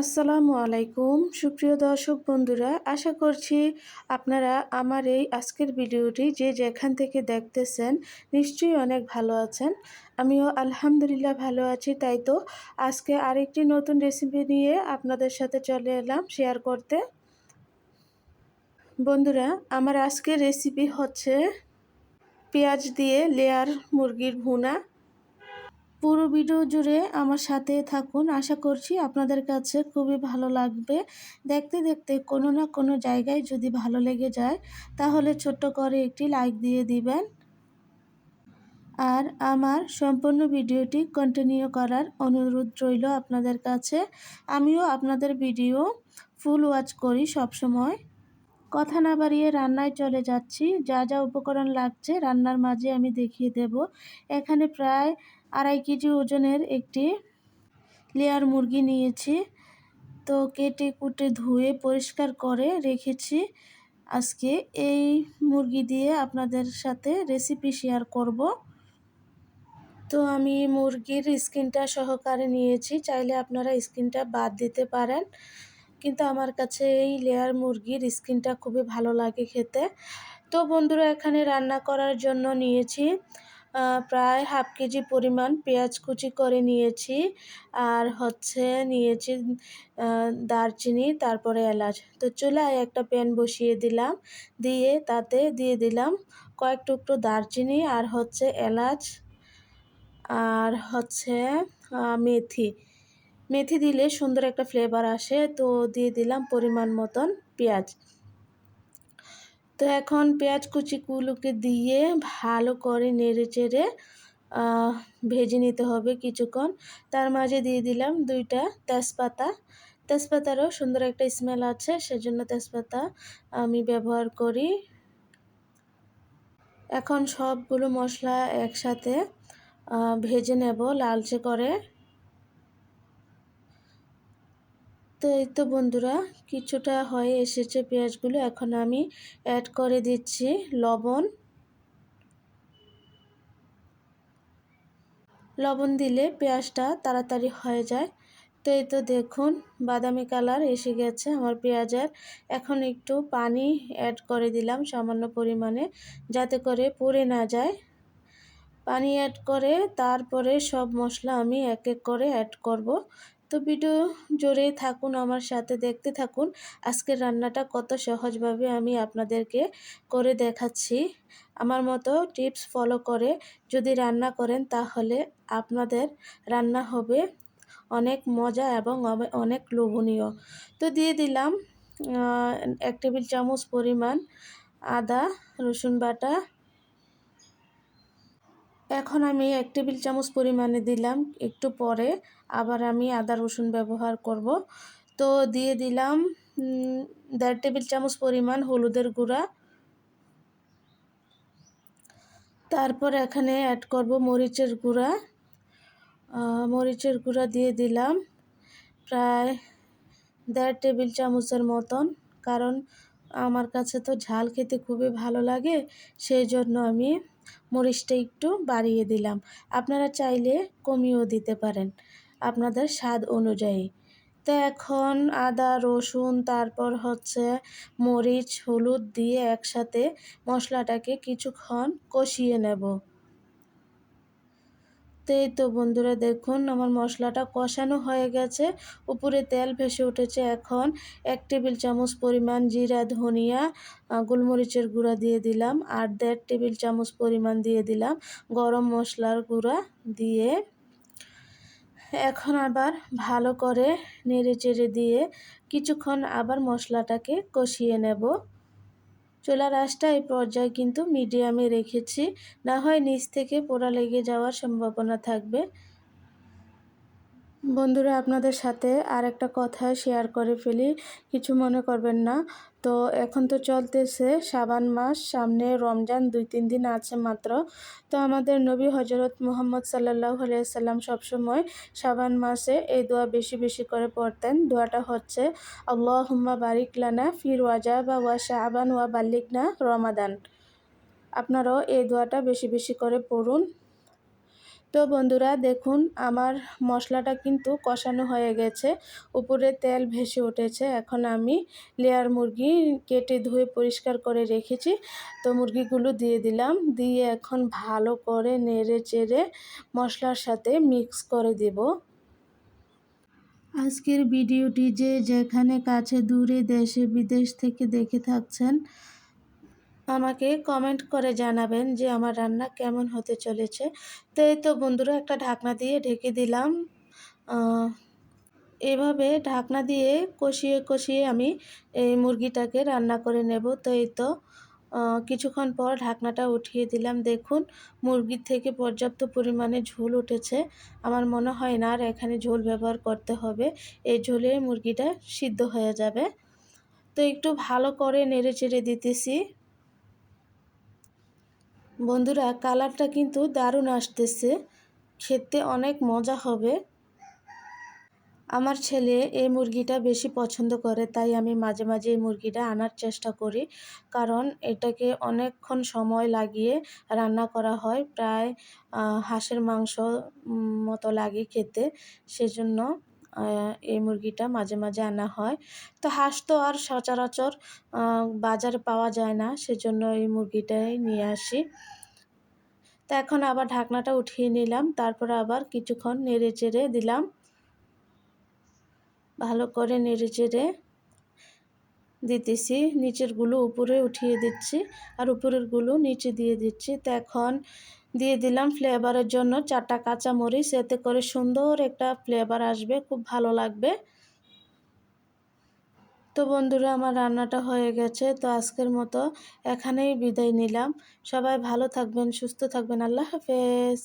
আসসালামু আলাইকুম। সুপ্রিয় দর্শক বন্ধুরা, আশা করছি আপনারা আমার এই আজকের ভিডিওটি যে যেখান থেকে দেখতেছেন নিশ্চয়ই অনেক ভালো আছেন। আমিও আলহামদুলিল্লাহ ভালো আছি, তাই তো। আজকে আরেকটি নতুন রেসিপি নিয়ে আপনাদের সাথে চলে এলাম শেয়ার করতে। বন্ধুরা, আমার আজকের রেসিপি হচ্ছে পেঁয়াজ দিয়ে লেয়ার মুরগির ভুনা। পুরো ভিডিও জুড়ে আমার সাথে থাকুন। আশা করছি আপনাদের কাছে খুবই ভালো লাগবে। দেখতে দেখতে কোনো না কোনো জায়গায় যদি ভালো লেগে যায়, তাহলে ছোট্ট করে একটি লাইক দিয়ে দিবেন। আর আমার সম্পূর্ণ ভিডিওটি কন্টিনিউ করার অনুরোধ রইল আপনাদের কাছে। আমিও আপনাদের ভিডিও ফুল ওয়াচ করি সবসময়। কথা না বাড়িয়ে রান্নায় চলে যাচ্ছি। যা যা উপকরণ লাগছে রান্নার মাঝে আমি দেখিয়ে দেব। এখানে প্রায় আড়াই কেজি ওজনের একটি লেয়ার মুরগি নিয়েছি। তো কেটে কুটে ধুয়ে পরিষ্কার করে রেখেছি। আজকে এই মুরগি দিয়ে আপনাদের সাথে রেসিপি শেয়ার করব। তো আমি মুরগির স্কিনটা সহকারে নিয়েছি। চাইলে আপনারা স্কিনটা বাদ দিতে পারেন। কিন্তু আমার কাছে এই লেয়ার মুরগির স্কিনটা খুবই ভালো লাগে খেতে। তো বন্ধুরা, এখানে রান্না করার জন্য নিয়েছি প্রায় হাফ কেজি পরিমাণ পেঁয়াজ কুচি করে নিয়েছি আর হচ্ছে নিয়েছি দারচিনি, তারপরে এলাচ। তো চুলায় একটা প্যান বসিয়ে দিলাম, দিয়ে তাতে দিয়ে দিলাম কয়েক টুকরো দারচিনি আর হচ্ছে এলাচ আর হচ্ছে মেথি। মেথি দিলে সুন্দর একটা ফ্লেভার আসে। তো দিয়ে দিলাম পরিমাণ মতন পেঁয়াজ। তো এখন পেঁয়াজ কুচিগুলোকে দিয়ে ভালো করে নেড়ে চেড়ে ভেজে নিতে হবে কিছুক্ষণ। তার মাঝে দিয়ে দিলাম দুইটা তেজপাতা। তেজপাতারও সুন্দর একটা স্মেল আছে, সেজন্য তেজপাতা আমি ব্যবহার করি। এখন সবগুলো মশলা একসাথে ভেজে নেব লালচে করে। তো এই তো বন্ধুরা, কিছুটা হয়ে এসেছে পেঁয়াজগুলো। এখন আমি অ্যাড করে দিচ্ছি লবণ। লবণ দিলে পেঁয়াজটা তাড়াতাড়ি হয়ে যায়। তো এই তো দেখুন, বাদামি কালার এসে গেছে আমার পেঁয়াজের। এখন একটু পানি অ্যাড করে দিলাম সামান্য পরিমাণে, যাতে করে পুড়ে না যায়। পানি অ্যাড করে তারপরে সব মশলা আমি এক এক করে অ্যাড করব। তো ভিডিও জোরেই থাকুন আমার সাথে, দেখতে থাকুন আজকের রান্নাটা কত সহজভাবে আমি আপনাদেরকে করে দেখাচ্ছি। আমার মতো টিপস ফলো করে যদি রান্না করেন তাহলে আপনাদের রান্না হবে অনেক মজা এবং অনেক লোভনীয়। তো দিয়ে দিলাম এক টেবিল চামচ পরিমাণ আদা, রসুন বাটা এখন আমি এক টেবিল চামচ পরিমাণে দিলাম। একটু পরে আবার আমি আদা রসুন ব্যবহার করব। তো দিয়ে দিলাম দেড় টেবিল চামচ পরিমাণ হলুদের গুঁড়া। তারপর এখানে অ্যাড করব মরিচের গুঁড়া। মরিচের গুঁড়া দিয়ে দিলাম প্রায় দেড় টেবিল চামচের মতন। কারণ আমার কাছে তো ঝাল খেতে খুবই ভালো লাগে, সেই জন্য আমি মরিচটা একটু বাড়িয়ে দিলাম। আপনারা চাইলে কমিয়েও দিতে পারেন, আপনাদের স্বাদ অনুযায়ী। তো এখন আদা, রসুন, তারপর হচ্ছে মরিচ, হলুদ দিয়ে একসাথে মশলাটাকে কিছুক্ষণ কষিয়ে নেব। এই তো বন্ধুরা দেখুন, আমার মশলাটা কষানো হয়ে গেছে। উপরে তেল ভেসে উঠেছে এখন। এক টেবিল চামচ পরিমাণ জিরা, ধনিয়া গোলমরিচের গুঁড়া দিয়ে দিলাম আর দেড় টেবিল চামচ পরিমাণ দিয়ে দিলাম গরম মশলার গুঁড়া দিয়ে। এখন আবার ভালো করে নেড়ে চেড়ে দিয়ে কিছুক্ষণ আবার মশলাটাকে কষিয়ে নেব। চুলার আঁচটা এই পর্যায়ে কিন্তু মিডিয়ামে রেখেছি। না হয় নিচ থেকে পোড়া লেগে যাওয়ার সম্ভাবনা থাকবে। বন্ধুরা, আপনাদের সাথে আর একটা কথা শেয়ার করে ফেলি। কিছু মনে করবেন না। তো এখন তো চলতেছে সাবান মাস, সামনে রমজান, দুই, তিন দিন আছে মাত্র। তো আমাদের নবী হজরত মোহাম্মদ সাল্লাহ সাল্লাম সবসময় সাবান মাসে এই দোয়া বেশি বেশি করে পড়তেন। দোয়াটা হচ্ছে আল্লাহ হুম্মা বারিক লানা ফির ওয়াজা বা ওয়া শাহবান ওয়া বাল্লিকনা রমাদান। আপনারাও এই দোয়াটা বেশি বেশি করে পড়ুন। তো বন্ধুরা দেখুন, আমার মশলাটা কিন্তু কষানো হয়ে গেছে। উপরে তেল ভেসে উঠেছে। এখন আমি লেয়ার মুরগি কেটে ধুয়ে পরিষ্কার করে রেখেছি। তো মুরগিগুলো দিয়ে দিলাম। দিয়ে এখন ভালো করে নেড়ে চেড়ে মশলার সাথে মিক্স করে দেব। আজকের ভিডিওটি যে যেখানে কাছে, দূরে, দেশে, বিদেশ থেকে দেখে থাকছেন আমাকে কমেন্ট করে জানাবেন যে আমার রান্না কেমন হতে চলেছে। তো এই তো বন্ধুরা, একটা ঢাকনা দিয়ে ঢেকে দিলাম। এভাবে ঢাকনা দিয়ে কষিয়ে কষিয়ে আমি এই মুরগিটাকে রান্না করে নেব। তো এই তো কিছুক্ষণ পর ঢাকনাটা উঠিয়ে দিলাম। দেখুন, মুরগির থেকে পর্যাপ্ত পরিমাণে ঝোল উঠেছে। আমার মনে হয় না আর এখানে ঝোল ব্যবহার করতে হবে। এই ঝোলে মুরগিটা সিদ্ধ হয়ে যাবে। তো একটু ভালো করে নেড়ে চেড়ে দিতেছি। বন্ধুরা, কালারটা কিন্তু দারুণ আসতেছে। খেতে অনেক মজা হবে। আমার ছেলে এই মুরগিটা বেশি পছন্দ করে, তাই আমি মাঝে মাঝে এই মুরগিটা আনার চেষ্টা করি। কারণ এটাকে অনেকক্ষণ সময় লাগিয়ে রান্না করা হয়, প্রায় হাঁসের মাংস মতো লাগে খেতে। সেজন্য এই মুরগিটা মাঝে মাঝে আনা হয়। তো হাঁস তো আর সচরাচর বাজারে পাওয়া যায় না, সেজন্য এই মুরগিটাই নিয়ে আসি। তো এখন আবার ঢাকনাটা উঠিয়ে নিলাম, তারপর আবার কিছুক্ষণ নেড়ে চেড়ে দিলাম। ভালো করে নেড়ে চেড়ে দিতেছি, নিচেরগুলো উপরে উঠিয়ে দিচ্ছি আর উপরেরগুলো নিচে দিয়ে দিচ্ছি। তো এখন দিয়ে দিলাম ফ্লেভারের জন্য চারটা কাঁচামরিচ, এতে করে সুন্দর একটা ফ্লেভার আসবে, খুব ভালো লাগবে। তো বন্ধুরা, আমার রান্নাটা হয়ে গেছে, তো আজকের মতো এখানেই বিদায় নিলাম। সবাই ভালো থাকবেন, সুস্থ থাকবেন, আল্লাহ হাফেজ।